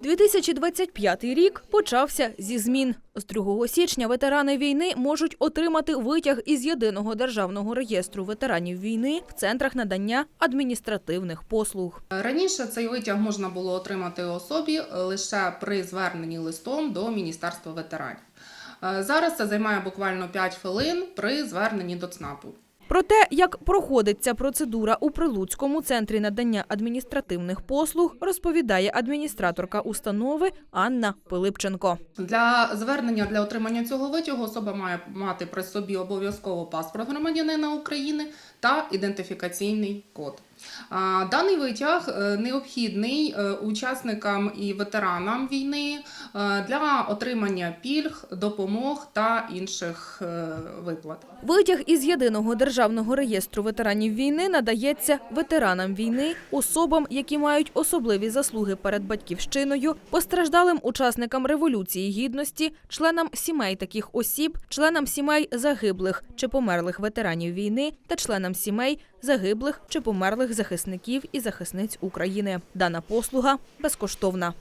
2025 рік почався зі змін. З 2 січня ветерани війни можуть отримати витяг із єдиного державного реєстру ветеранів війни в центрах надання адміністративних послуг. Раніше цей витяг можна було отримати особі лише при зверненні листом до Міністерства ветеранів. Е, Зараз це займає буквально 5 хвилин при зверненні до ЦНАПу. Про те, як проходить ця процедура у Прилуцькому центрі надання адміністративних послуг, розповідає адміністраторка установи Анна Пилипченко. Для звернення для отримання цього витягу особа має мати при собі обов'язково паспорт громадянина України та ідентифікаційний код. Даний витяг е, необхідний е, учасникам і ветеранам війни е, для отримання пільг, допомог та інших виплат. Витяг із єдиного державного реєстру ветеранів війни надається ветеранам війни, особам, які мають особливі заслуги перед батьківщиною, постраждалим учасникам революції гідності, членам сімей таких осіб, членам сімей загиблих чи померлих ветеранів війни та членам сімей загиблих чи померлих захисників і захисниць України. Дана послуга безкоштовна.